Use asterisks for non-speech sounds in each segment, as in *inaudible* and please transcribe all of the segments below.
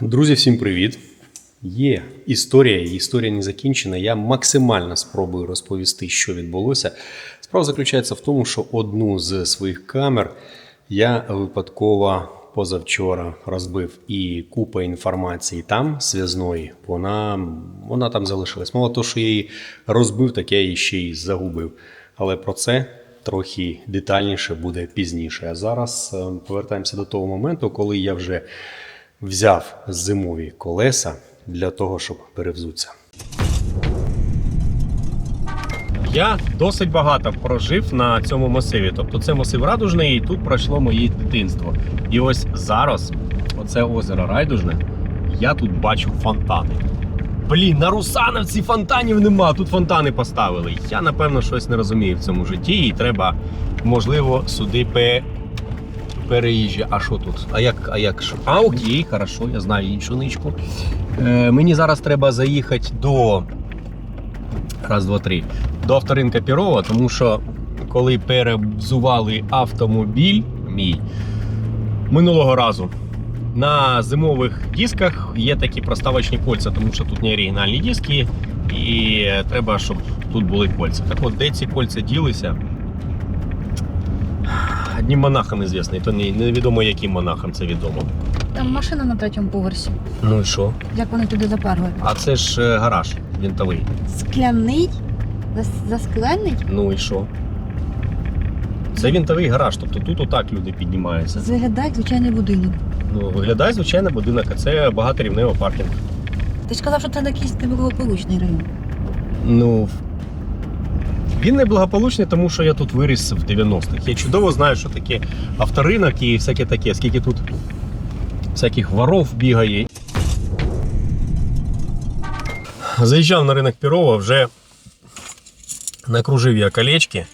Друзі, всім привіт! Є історія, історія не закінчена. Я максимально спробую розповісти, що відбулося. Справа заключається в тому, що одну з своїх камер я випадково позавчора розбив і купа інформації там зв'язної, вона, вона там залишилась. Мало того, що я її розбив, так я її ще й загубив. Але про це трохи детальніше буде пізніше. А зараз е, повертаємося до того моменту, коли я вже взяв зимові колеса для того, щоб перевзутися. Я досить багато прожив на цьому масиві. Тобто це масив радужний, і тут пройшло моє дитинство. І ось зараз, оце озеро Райдужне, я тут бачу фонтани. Блін, на Русановці фонтанів нема. Тут фонтани поставили. Я напевно щось не розумію в цьому житті, і треба, можливо, сюди. Переїжджа. А що тут? А як, а як що? А окей, хорошо, я знаю іншу ничку. Е, мені зараз треба заїхати до. Раз, два, три. До авторинка Пірова, тому що коли перевзували автомобіль мій минулого разу. На зимових дисках є такі проставочні кольця, тому що тут не оригінальні диски, і треба, щоб тут були кольця. Так от, де ці кольця ділися? Одним монахам ізвісно, і то не- невідомо яким монахам це відомо. Там машина на третьому поверсі. Ну і що? Як вони туди заперли? А це ж е, гараж вінтовий. Скляний? Зас- Засклений? Ну і що? Це вінтовий гараж, тобто тут отак люди піднімаються. Виглядає звичайний будинок. Ну, виглядає звичайно будинок, а це багаторівневий паркінг. Ти ж сказав, що це якийсь неблагополучний район. Ну. Він неблагополучний, тому що я тут виріс в 90-х. Я чудово знаю, що таке авторинок і всяке таке, скільки тут всяких воров бігає. Заїжджав на ринок Пірова, вже накружив я колечки.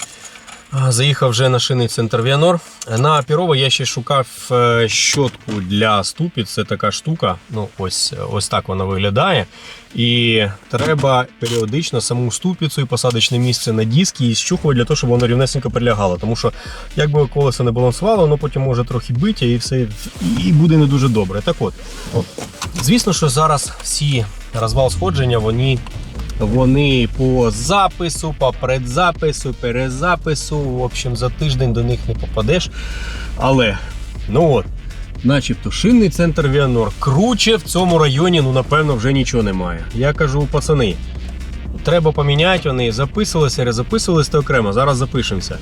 Заїхав вже на шинний центр Віанор. На Пірова я ще шукав е, щотку для ступіць. Це така штука. Ну, ось, ось так вона виглядає. І треба періодично саму ступицю і посадочне місце на диски і щухувати для того, щоб воно рівнесенько прилягало. Тому що якби колесо не балансувало, воно потім може трохи бити і все і буде не дуже добре. Так от. звісно, що зараз всі розвал сходження, вони вони по запису, по предзапису, перезапису. В общем, за тиждень до них не попадеш. Але, ну от, начебто, шинний центр Віанор. Круче в цьому районі, ну, напевно, вже нічого немає. Я кажу, пацани, треба поміняти вони. Записувалися, перезаписувалися окремо. Зараз запишемося.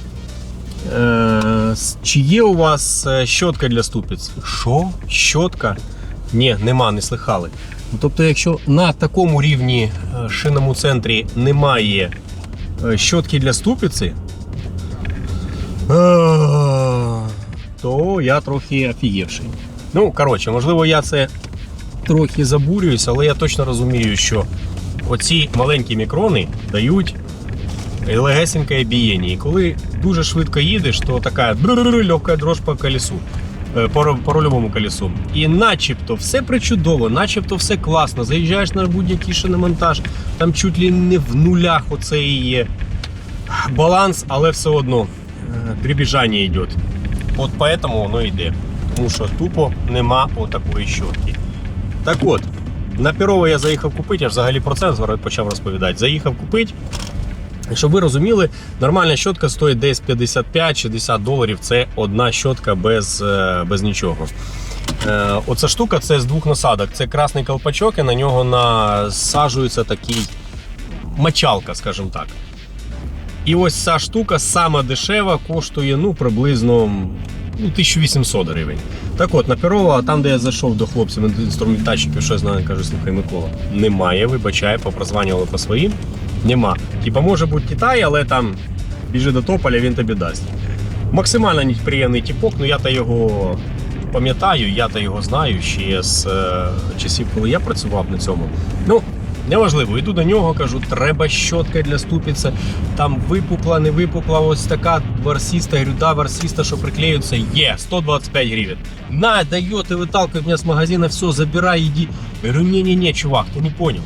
Е, чи є у вас е, щотка для ступиць? Що? Щотка? Ні, нема, не слихали. Ну, Тобто, якщо на такому рівні е, шинному центрі немає е, щотки для ступиці, е, то я трохи офігівший. Ну, коротше, можливо, я це трохи забурююсь, але я точно розумію, що оці маленькі мікрони дають легесеньке бієння. І коли дуже швидко їдеш, то така легка дрож по колесу. Е, По, по рульовому колесу. І начебто все причудово, начебто все класно. Заїжджаєш на будь-який шиномонтаж, там чуть ли не в нулях оцей е, баланс, але все одно е, дребіжання йде. От поэтому воно йде. Тому що тупо нема отакої щотки. Так от, на Пірово я заїхав купити, я взагалі про це почав розповідати. Заїхав купити. Щоб ви розуміли, нормальна щотка стоїть десь 55-60 доларів. Це одна щотка без, е, без нічого. Е, Оця штука це з двох насадок. Це красний колпачок, і на нього насаджується такий мочалка, скажімо так. І ось ця штука сама дешева, коштує ну, приблизно ну, 1800 гривень. Так от, на Перова, там, де я зайшов до хлопців інструментальщиків, що я знаю, кажу, слухай, Микола, немає, вибачай, попрозванювали по своїм. Нема. Типа може бути Китай, але там біжи до тополя, він тобі дасть. Максимально неприємний тіпок, ну я та його пам'ятаю, я та його знаю ще з е, часів, коли я працював на цьому. Ну, неважливо, йду до нього, кажу, треба щотка для ступиці. Там випукла, не випукла, ось така варсіста, да, варсіста, що приклеюється, є, 125 гривень. На, дает и выталкивает меня с магазина, все, забирай, иди. Я говорю, ні-ні-ні, чувак, ти не поняв.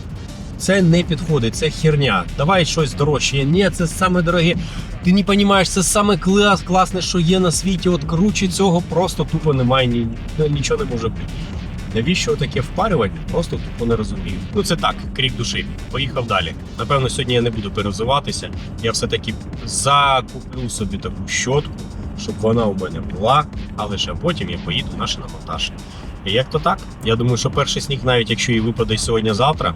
Це не підходить, це херня. Давай щось дорожче. Ні, це саме дороге. Ти не розумієш, це саме клас, класне, що є на світі. От круче цього просто тупо немає, ні, нічого не може бути. Навіщо таке впарювати? Просто тупо не розумію. Ну це так, крік душі. Поїхав далі. Напевно, сьогодні я не буду перезиватися. Я все-таки закуплю собі таку щотку, щоб вона у мене була, а лише потім я поїду на шиномонтаж. І як то так? Я думаю, що перший сніг, навіть якщо і випаде сьогодні-завтра,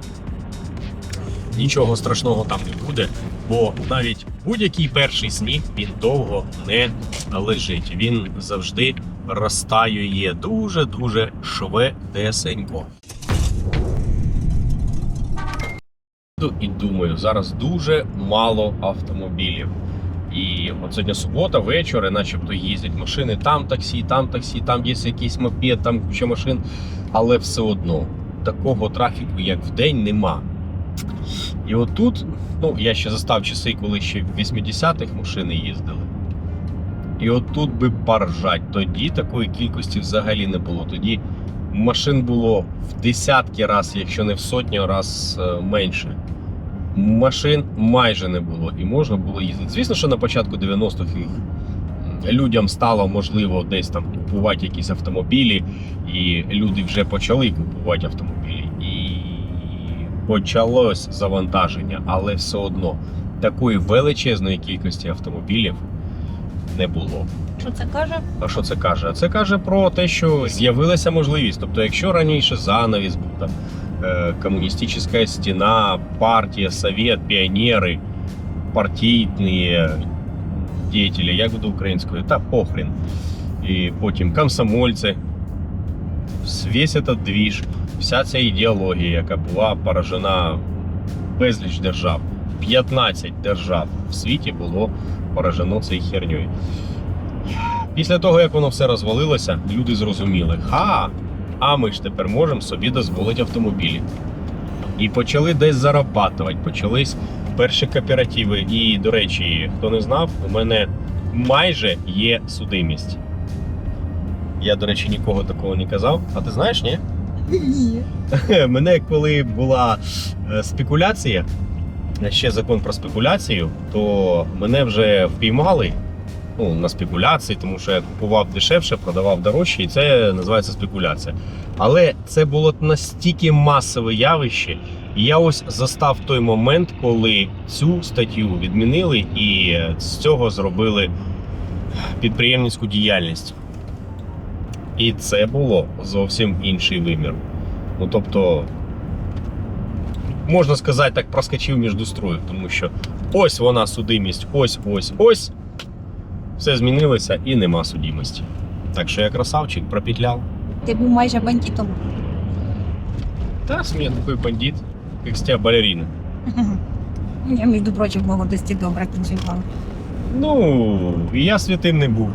нічого страшного там не буде, бо навіть будь-який перший сніг він довго не лежить. Він завжди розтаює дуже-дуже швидесенько. І думаю, зараз дуже мало автомобілів. І от сьогодні субота, вечір, і начебто їздять машини, там таксі, там таксі, там є якийсь мопед, там куча машин. Але все одно такого трафіку, як в день, нема. І отут, ну я ще застав часи, коли ще в 80-х машини їздили. І отут би поржать. Тоді такої кількості взагалі не було. Тоді машин було в десятки раз, якщо не в сотню раз е, менше. Машин майже не було і можна було їздити. Звісно, що на початку 90-х їх людям стало можливо десь там купувати якісь автомобілі, і люди вже почали купувати автомобілі. Почалось завантаження, але все одно такої величезної кількості автомобілів не було. Що це каже? А що це каже? Це каже про те, що з'явилася можливість. Тобто, якщо раніше занавіс був там е, комуністична стіна, партія, совет, піонери, партійні діятелі, як буде українською, та похрін. І потім комсомольці, весь этот двіж, вся ця ідеологія, яка була поражена безліч держав. 15 держав в світі було поражено цією херньою. Після того, як воно все розвалилося, люди зрозуміли, ха, а ми ж тепер можемо собі дозволити автомобілі. І почали десь зарабатувати, почались перші кооперативи. І, до речі, хто не знав, у мене майже є судимість. Я, до речі, нікого такого не казав. А ти знаєш, ні? Ні. *laughs* Мене коли була е, спекуляція, ще закон про спекуляцію, то мене вже впіймали ну, на спекуляції, тому що я купував дешевше, продавав дорожче, і це називається спекуляція. Але це було настільки масове явище. І я ось застав той момент, коли цю статтю відмінили і з цього зробили підприємницьку діяльність. І це було зовсім інший вимір. Ну тобто, можна сказати, так проскочив між строю, тому що ось вона судимість, ось, ось, ось. Все змінилося і нема судимості. Так що я красавчик, пропетляв. Ти був майже бандитом. Та сміх такий бандит, як з тебе балерина. Я, між прочим, в молодості добре танцювала. Ну, і я святим не був. *laughs*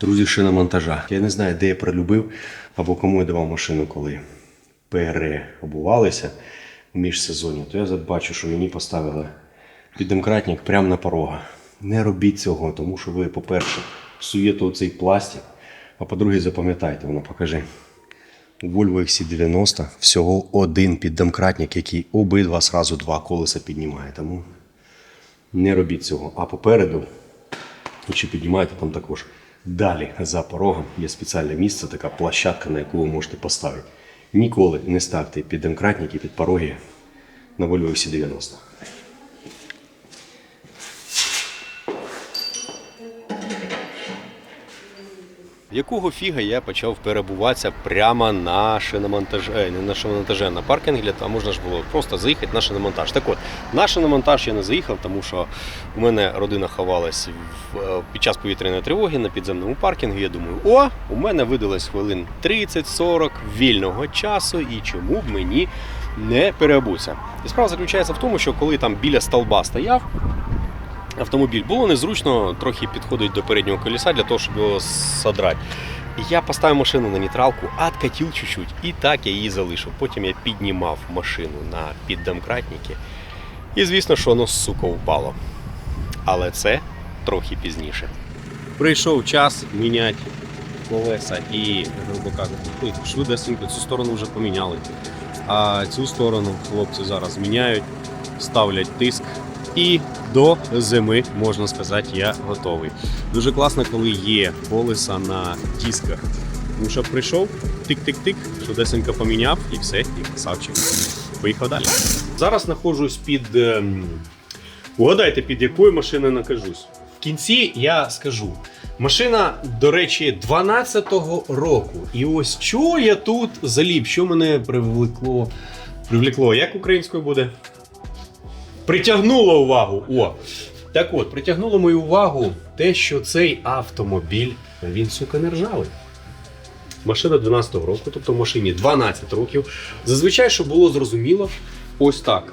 Друзі, шиномонтажа. Я не знаю, де я прилюбив або кому я давав машину, коли переобувалися в міжсезонні, то я бачу, що мені поставили піддемкратник прямо на порога. Не робіть цього, тому що ви, по-перше, псуєте оцей пластик, а по-друге, запам'ятайте, воно покажи. У Volvo XC90 всього один піддомкратник, який обидва сразу два колеса піднімає. Тому не робіть цього. А попереду, якщо піднімаєте, там також далі за порогом є спеціальне місце, така площадка, на яку ви можете поставити. Ніколи не ставте під піддомкратники під пороги на Volvo XC90. Якого фіга я почав перебуватися прямо на шиномонтаж, е, не на шиномонтаже, а на паркінгі, а можна ж було просто заїхати на шиномонтаж. Так от, на шиномонтаж я не заїхав, тому що у мене родина ховалась в, е, під час повітряної тривоги на підземному паркінгу. Я думаю, о, у мене видалось хвилин 30-40 вільного часу, і чому б мені не переобутися. І справа заключається в тому, що коли там біля столба стояв, автомобіль. Було незручно трохи підходить до переднього колеса для того, щоб його содрати. Я поставив машину на нейтралку, откатив чуть-чуть, і так я її залишив. Потім я піднімав машину на піддомкратники. І звісно, що воно сука впало. Але це трохи пізніше. Прийшов час міняти колеса і, грубо кажучи, швидесенько цю сторону вже поміняли. А цю сторону хлопці зараз міняють, ставлять тиск і до зими, можна сказати, я готовий. Дуже класно, коли є колеса на дисках. Тому що прийшов, тик-тик-тик, швидесенько поміняв і все, і красавчик. Поїхав далі. Зараз знаходжусь під. ем, Угадайте, під якою машиною накажусь. В кінці я скажу. Машина, до речі, 12-го року. І ось що я тут заліп, що мене привлекло. Привлекло, як українською буде? Притягнуло увагу. О! Так от, притягнуло мою увагу те, що цей автомобіль, він, сука, не ржавий. Машина 12-го року, тобто машині 12 років. Зазвичай, щоб було зрозуміло, ось так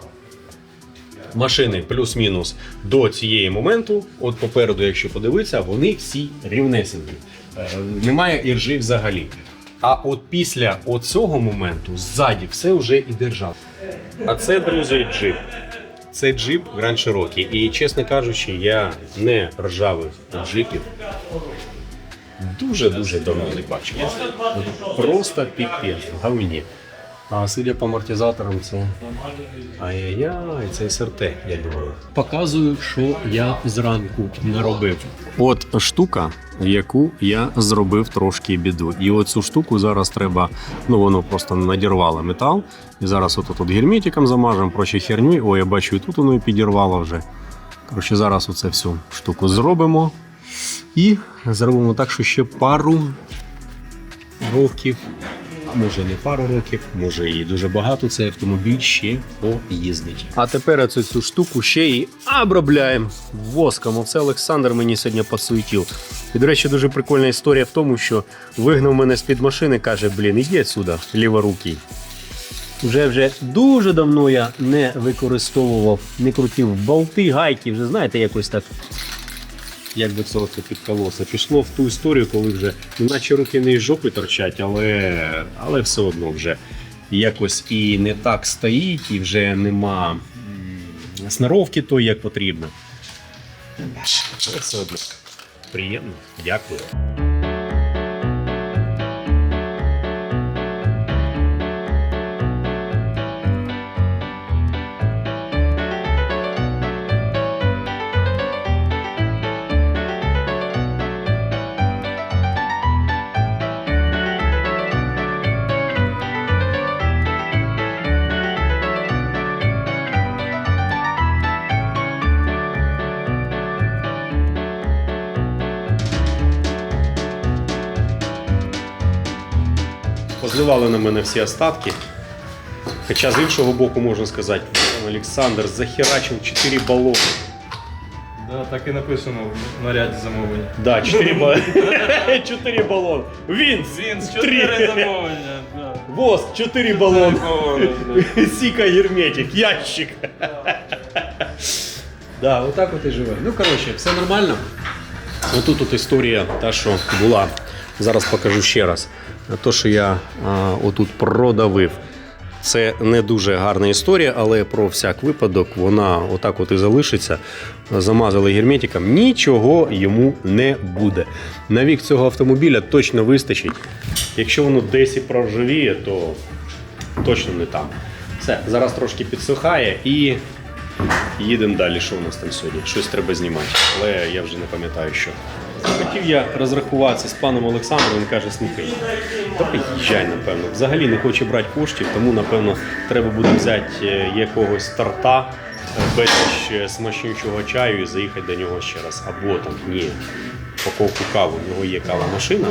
машини плюс-мінус до цієї моменту, от попереду, якщо подивитися, вони всі рівнесенькі. Е, Немає іржі взагалі. А от після цього моменту ззаді все вже і держав. А це, друзі, джип. Це джип Grand Cherokee. І, чесно кажучи, я не ржавих джипів. Дуже-дуже давно не бачив. Просто піпець, в. А судя по амортизаторам, це. Ай-яй-яй, це СРТ, я думаю. Показую, що я зранку наробив. От штука, яку я зробив трошки біду. І оцю штуку зараз треба, ну воно просто надірвало метал. І зараз от тут герметиком замажемо, прочі херню. О, я бачу, і тут воно і підірвало вже. Коротше, зараз оце всю штуку зробимо. І зробимо так, що ще пару років а може не пару років, може і дуже багато цей автомобіль ще поїздить. А тепер цю, цю штуку ще і обробляємо воском. Оце Олександр мені сьогодні посуетів. І, до речі, дуже прикольна історія в тому, що вигнав мене з-під машини, каже: блін, іди сюди, ліворукий. Вже вже дуже давно я не використовував, не крутив болти, гайки, вже знаєте, якось так як би це оце під. Пішло в ту історію, коли вже ну, наче руки не із жопи торчать, але, але все одно вже якось і не так стоїть, і вже нема сноровки той, як потрібно. Але все одно приємно. Дякую. Позливали на мене всі остатки. Хоча з іншого боку можна сказати, Олександр захерачив 4 балони. Да, так і написано в наряді замовлення. Да, 4 *laughs* балони. 4 балони. Він! Він з Три. 4 замовлення. Да. Воск, 4 балони. Балони. *laughs* Сіка герметик, ящик. Да, отак от і живе. Ну, коротше, все нормально. Отут от історія та, що була. Зараз покажу ще раз. То, що я а, отут продавив. Це не дуже гарна історія, але про всяк випадок вона отак от і залишиться. Замазали герметиком, нічого йому не буде. На вік цього автомобіля точно вистачить. Якщо воно десь і проржавіє, то точно не там. Все, зараз трошки підсухає і їдемо далі. Що у нас там сьогодні? Щось треба знімати, але я вже не пам'ятаю, що. Хотів я розрахуватися з паном Олександром, він каже, слухай, давай їжджай, напевно. Взагалі не хоче брати коштів, тому, напевно, треба буде взяти е, якогось тарта, е, безліч е, смачнючого чаю і заїхати до нього ще раз. Або там, ні, упаковку кави. У нього є кава машина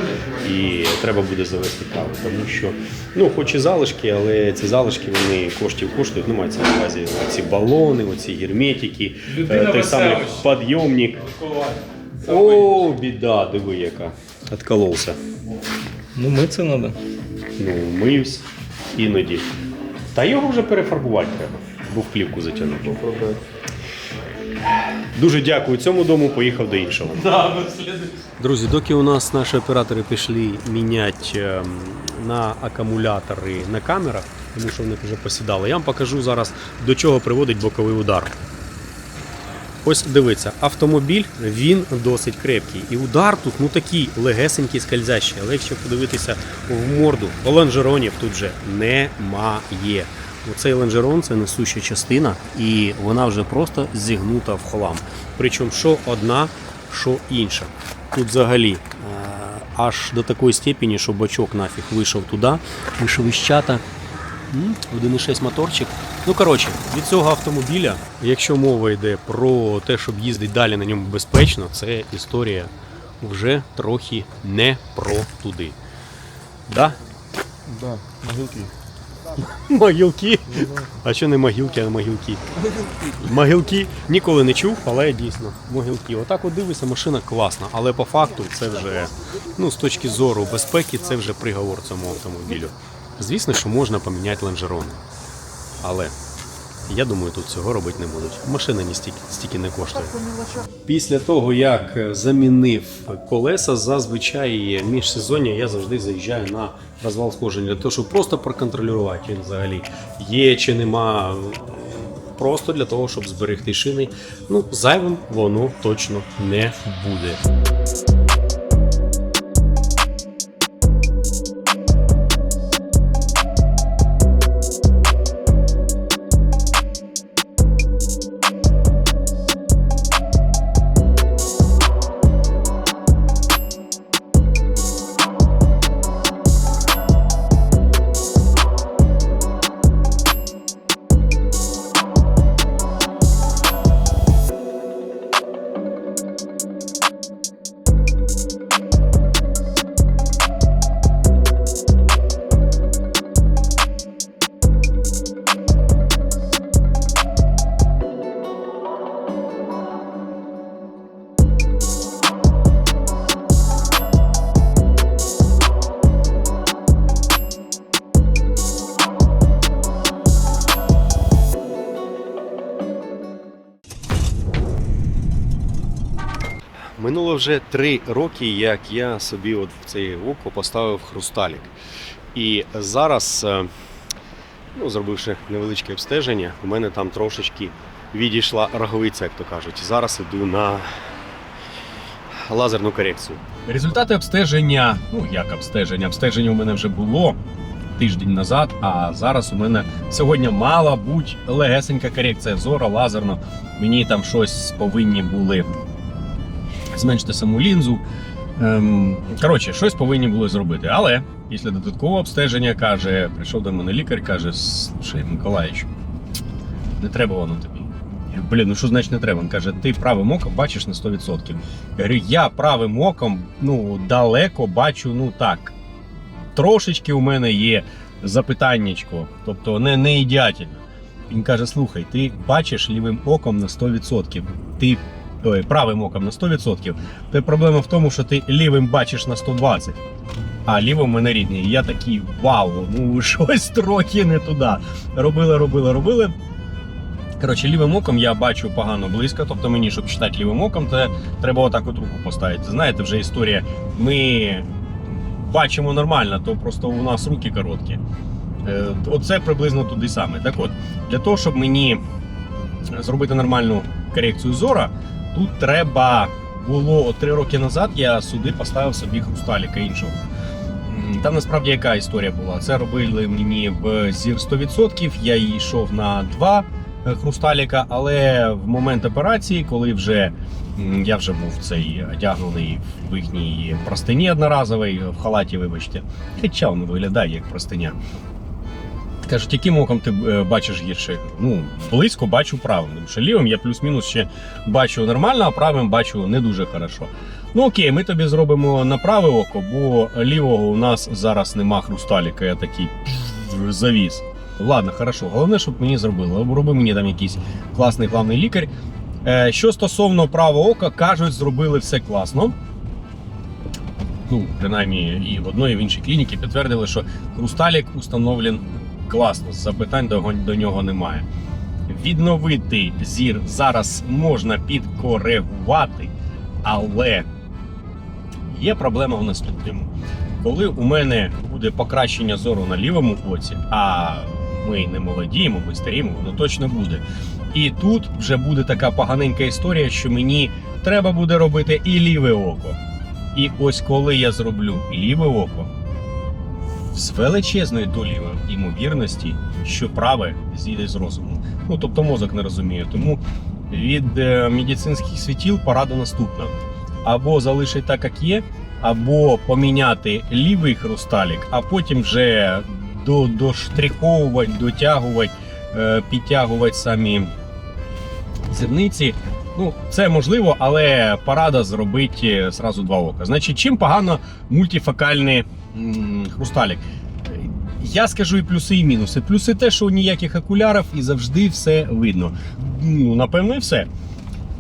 і треба буде завести каву. Тому що, ну, хоч і залишки, але ці залишки вони коштів коштують. Ну, мається на увазі ці балони, оці герметики, той самий підйомник. О, біда, диви яка. Откололся. Ну, ми це треба. Ну, миюсь іноді. Та його вже перефарбувати треба, бо в плівку затягнути. Дуже дякую цьому дому, поїхав до іншого. Друзі, доки у нас наші оператори пішли міняти ем, на акумулятори на камерах, тому що вони вже посідали, я вам покажу зараз, до чого приводить боковий удар. Ось дивіться, автомобіль він досить крепкий. І удар тут ну такий легесенький скользящий. Але якщо подивитися в морду, лонжеронів тут вже немає. Оцей лонжерон це несуща частина, і вона вже просто зігнута в хлам. Причому що одна, що інша. Тут взагалі е, аж до такої степені, що бачок нафіг вийшов туди, чата. М, 1,6 моторчик. Ну коротше, від цього автомобіля, якщо мова йде про те, щоб їздити далі на ньому безпечно, це історія вже трохи не про туди. Да? Да, могилки. *laughs* Могилки. А що не могилки, а могилки? Могилки ніколи не чув, але дійсно могилки. Отак от дивишся, машина класна, але по факту це вже ну, з точки зору безпеки, це вже приговор цьому автомобілю. Звісно, що можна поміняти лонжерони. Але я думаю, тут цього робити не будуть. Машина ні стільки, стільки не коштує. Після того, як замінив колеса, зазвичай міжсезоння я завжди заїжджаю на розвал схожень для того, щоб просто проконтролювати він взагалі є чи нема. Просто для того, щоб зберегти шини. Ну, зайвим воно точно не буде. Вже три роки, як я собі от в це око поставив хрусталік. І зараз, е, ну, зробивши невеличке обстеження, у мене там трошечки відійшла роговиця, як то кажуть. Зараз іду на лазерну корекцію. Результати обстеження, ну як обстеження? Обстеження у мене вже було тиждень назад, а зараз у мене сьогодні мала бути легесенька корекція зору лазерно. Мені там щось повинні були зменшити саму лінзу. Ем, коротше, щось повинні були зробити. Але після додаткового обстеження каже, прийшов до мене лікар, каже: слушай, Миколаївич, не треба воно тобі. Я, Блін, ну що значить не треба? Він каже, ти правим оком бачиш на 100%. Я говорю, я правим оком ну, далеко бачу, ну так. Трошечки у мене є запитаннячко, тобто не, не ідеально. Він каже: слухай, ти бачиш лівим оком на 100%. Ти ой, правим оком на 100%. Та проблема в тому, що ти лівим бачиш на 120%. А лівим мене рідний. І я такий вау, ну щось трохи не туди. Робили, робили, робили. Коротше, лівим оком я бачу погано близько. Тобто мені, щоб читати лівим оком, то треба отак от руку поставити. Знаєте, вже історія. Ми бачимо нормально, то просто у нас руки короткі. Е, Оце приблизно туди саме. Так от, для того, щоб мені зробити нормальну корекцію зора, тут треба було три роки назад. Я сюди поставив собі хрусталіка іншого. Там насправді яка історія була? Це робили мені в зір 100%. Я йшов на два е, хрусталіка, але в момент операції, коли вже я вже був цей одягнений в їхній простині одноразовій, в халаті, вибачте, хоча він виглядає як простиня. Кажуть, яким оком ти е, бачиш гірше? Ну, близько бачу правим. Тому що лівим я плюс-мінус ще бачу нормально, а правим бачу не дуже хорошо. Ну окей, ми тобі зробимо на праве око, бо лівого у нас зараз нема хрусталіка, я такий пф, завіс. Ладно, хорошо. Головне, щоб мені зробили. Роби мені там якийсь класний главний лікар. Е, Що стосовно правого ока, кажуть, зробили все класно. Ну, принаймні, і в одної і в іншій клініці підтвердили, що хрусталік установлен класно, запитань до, до нього немає. Відновити зір зараз можна підкоригувати, але є проблема в наступному. Коли у мене буде покращення зору на лівому оці, а ми не молодіємо, ми старіємо, воно точно буде. І тут вже буде така поганенька історія, що мені треба буде робити і ліве око. І ось коли я зроблю ліве око, з величезною долею ймовірності, що праве зійде з розуму. Ну тобто мозок не розуміє. Тому від е, медицинських світіл порада наступна: або залишити так, як є, або поміняти лівий хрусталік, а потім вже до, доштриховувати, дотягувати, е, підтягувати самі зірниці. Ну, це можливо, але порада зробити зразу два ока. Значить, чим погано мультифокальний м, хрусталік? Я скажу і плюси, і мінуси. Плюси те, що ніяких окулярів і завжди все видно. Ну, напевно, і все.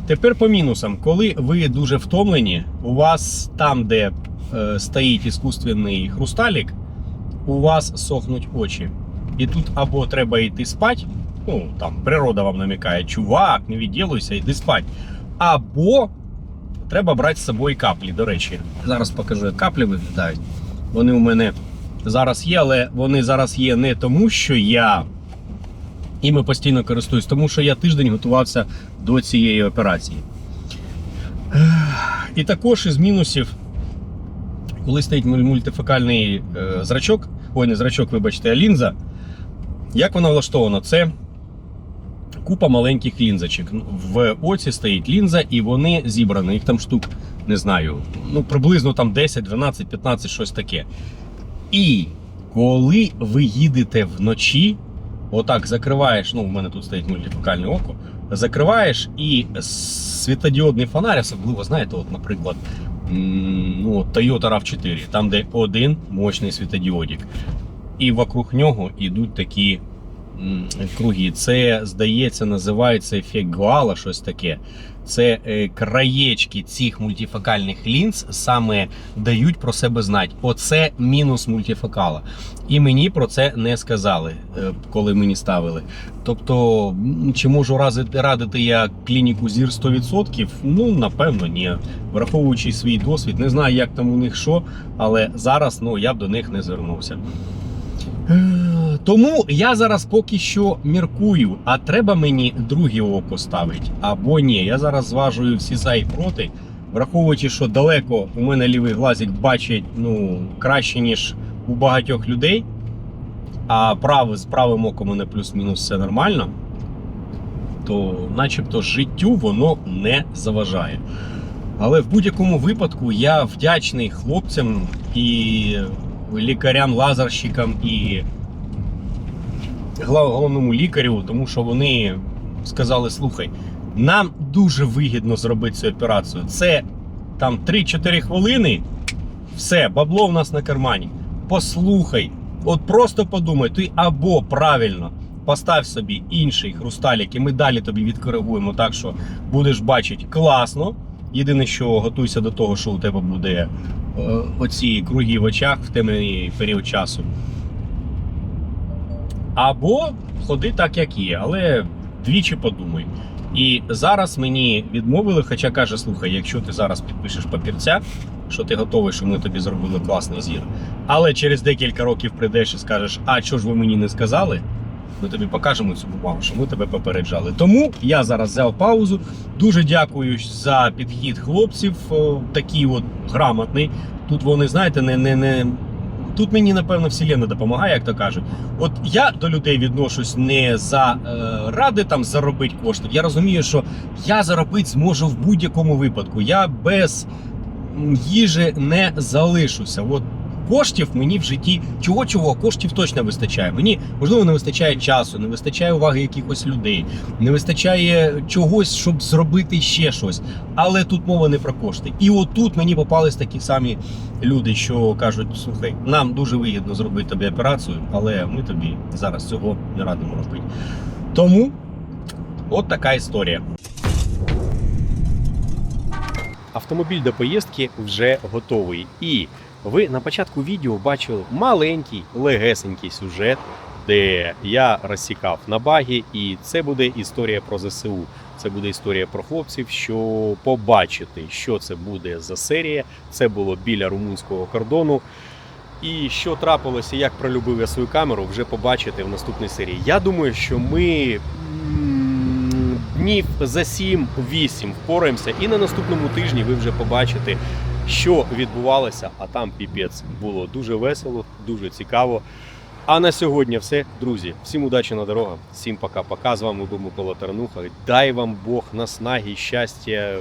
Тепер по мінусам. Коли ви дуже втомлені, у вас там, де е, стоїть іскусственний хрусталік, у вас сохнуть очі. І тут або треба йти спати, ну там природа вам намікає, чувак, не відділуйся, йди спати. Або треба брати з собою каплі. До речі, зараз покажу, як каплі виглядають. Вони у мене зараз є, але вони зараз є не тому, що я іми постійно користуюсь, тому що я тиждень готувався до цієї операції. І також із мінусів, коли стоїть мультифокальний е, зрачок, ой, не зрачок, вибачте, а лінза, як вона влаштована? Це купа маленьких лінзочок. В оці стоїть лінза, і вони зібрані. Їх там штук, не знаю, ну приблизно там 10, 12, 15, щось таке. І коли ви їдете вночі, отак закриваєш, ну, в мене тут стоїть мультифокальне око, закриваєш і світодіодний фонарь, особливо, знаєте, от, наприклад, ну, Toyota RAV4, там, де один мощний світодіодик, і вокруг нього йдуть такі круги. Це, здається, називається ефект Гуала, щось таке. Це е, краєчки цих мультифокальних лінз саме дають про себе знати. Оце мінус мультифокала. І мені про це не сказали, е, коли мені ставили. Тобто, чи можу радити я клініку зір 100%? Ну, напевно, ні. Враховуючи свій досвід, не знаю, як там у них що, але зараз ну, я б до них не звернувся. Е, Тому я зараз поки що міркую, а треба мені друге око ставити або ні. Я зараз зважую всі за і проти, враховуючи, що далеко у мене лівий глазик бачить ну, краще, ніж у багатьох людей, а правий, з правим оком у мене плюс-мінус все нормально, то начебто життю воно не заважає. Але в будь-якому випадку я вдячний хлопцям і лікарям, лазерщикам і головному лікарю, тому що вони сказали: слухай, нам дуже вигідно зробити цю операцію. Це там 3-4 хвилини, все, бабло в нас на кармані. Послухай, от просто подумай, ти або правильно постав собі інший хрусталік, і ми далі тобі відкоригуємо так, що будеш бачити класно. Єдине, що готуйся до того, що у тебе буде оці круги в очах в темний період часу. Або ходи так, як є, але двічі подумай. І зараз мені відмовили, хоча каже: слухай, якщо ти зараз підпишеш папірця, що ти готовий, що ми тобі зробили класний зір. Але через декілька років прийдеш і скажеш, а що ж ви мені не сказали? Ми тобі покажемо цю бумагу, що ми тебе попереджали. Тому я зараз взяв паузу. Дуже дякую за підхід хлопців. Такий от грамотний. Тут вони, знаєте, не, не, не. Тут мені, напевно, вселенна допомагає, як то кажуть. От я до людей відношусь не за е, ради там заробити кошти. Я розумію, що я заробити зможу в будь-якому випадку. Я без їжі не залишуся. От коштів мені в житті чого чого коштів точно вистачає. Мені можливо не вистачає часу, не вистачає уваги якихось людей, не вистачає чогось, щоб зробити ще щось. Але тут мова не про кошти. І отут мені попались такі самі люди, що кажуть: слухай, нам дуже вигідно зробити тобі операцію, але ми тобі зараз цього не радимо робити. Тому от така історія. Автомобіль до поїздки вже готовий. І ви на початку відео бачили маленький легесенький сюжет, де я розсікав на багі, і це буде історія про ЗСУ. Це буде історія про хлопців, що побачити, що це буде за серія. Це було біля румунського кордону. І що трапилося, як пролюбив я свою камеру, вже побачите в наступній серії. Я думаю, що ми днів за 7-8 впораємося, і на наступному тижні ви вже побачите що відбувалося, а там піпець. Було дуже весело, дуже цікаво. А на сьогодні все, друзі. Всім удачі на дорогах, всім пока-пока. З вами був Микола Тарнуха. Дай вам Бог наснаги, щастя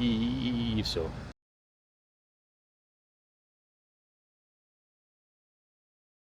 і, і, і все.